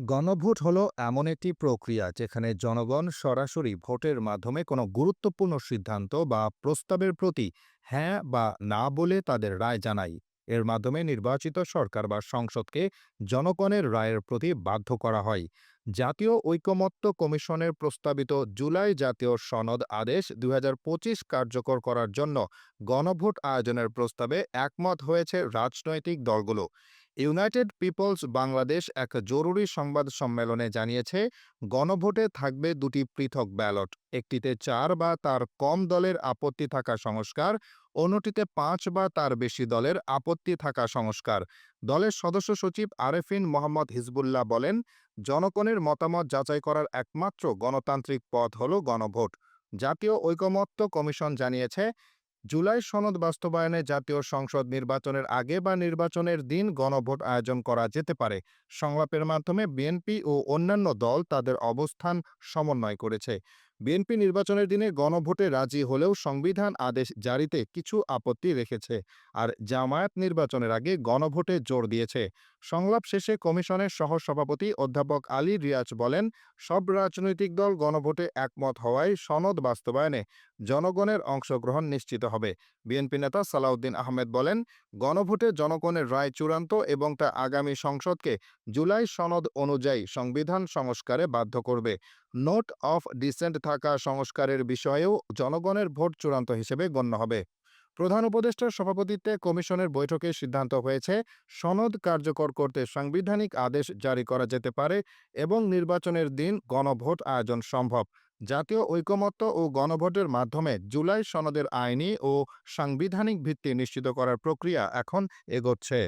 গণভোট হলো এমন একটি প্রক্রিয়া যেখানে জনগণ সরাসরি ভোটের মাধ্যমে কোনো গুরুত্বপূর্ণ সিদ্ধান্ত বা প্রস্তাবের প্রতি হ্যাঁ বা না বলে তাদের রায় জানায়। এর মাধ্যমে নির্বাচিত সরকার বা সংসদকে জনগণের রায়ের প্রতি বাধ্য করা হয়। জাতীয় ঐকমত্য কমিশনের প্রস্তাবিত জুলাই জাতীয় সনদ আদেশ দু হাজার পঁচিশ কার্যকর করার জন্য গণভোট আয়োজনের প্রস্তাবে একমত হয়েছে রাজনৈতিক দলগুলো। ইউনাইটেড পিপলস বাংলাদেশ এক জরুরি সংবাদ সম্মেলনে জানিয়েছে, গণভোটে থাকবে দুটি পৃথক ব্যালট, একটিতে চার বা তার কম দলের আপত্তি থাকা সংস্কার অন্যটিতে পাঁচ বা তার বেশি দলের আপত্তি থাকা সংস্কার। দলের সদস্য সচিব আরেফিন মোহাম্মদ হিজবুল্লাহ বলেন, জনগণের মতামত যাচাই করার একমাত্র গণতান্ত্রিক পথ হল গণভোট। জাতীয় ঐকমত্য কমিশন জানিয়েছে জুলাই সনদ বাস্তবায়নে জাতীয় সংসদ নির্বাচনের আগে বা নির্বাচনের দিন গণভোট আয়োজন করা যেতে পারে। সংলাপের মাধ্যমে বিএনপি ও অন্যান্য দল তাদের অবস্থান সমন্বয় করেছে। বিএনপি নির্বাচনের দিনে গণভোটে রাজি হলেও সংবিধান আদেশ জারিতে কিছু আপত্তি রেখেছে আর জামায়াত নির্বাচনের আগে গণভোটে জোর দিয়েছে। সংলাপ শেষে কমিশনের সহসভাপতি অধ্যাপক আলী রিয়াজ বলেন, সব রাজনৈতিক দল গণভোটে একমত হওয়ায় সনদ বাস্তবায়নে জনগণের অংশগ্রহণ নিশ্চিত হবে। বিএনপি নেতা সালাউদ্দিন আহমেদ বলেন, গণভোটে জনগণের রায় চূড়ান্ত এবং তা আগামী সংসদকে জুলাই সনদ অনুযায়ী সংবিধান সংস্কারে বাধ্য করবে। নোট অফ ডিসেন্ট থাকা সংস্কারের বিষয়েও জনগণের ভোট চূড়ান্ত হিসেবে গণ্য হবে। প্রধান উপদেষ্টার সভাপতিত্বে কমিশনের বৈঠকে সিদ্ধান্ত হয়েছে, সনদ কার্যকর করতে সাংবিধানিক আদেশ জারি করা যেতে পারে এবং নির্বাচনের দিন গণভোট আয়োজন সম্ভব। জাতীয় ঐকমত্য ও গণভোটের মাধ্যমে জুলাই সনদের আইনি ও সাংবিধানিক ভিত্তি নিশ্চিত করার প্রক্রিয়া এখন এগোচ্ছে।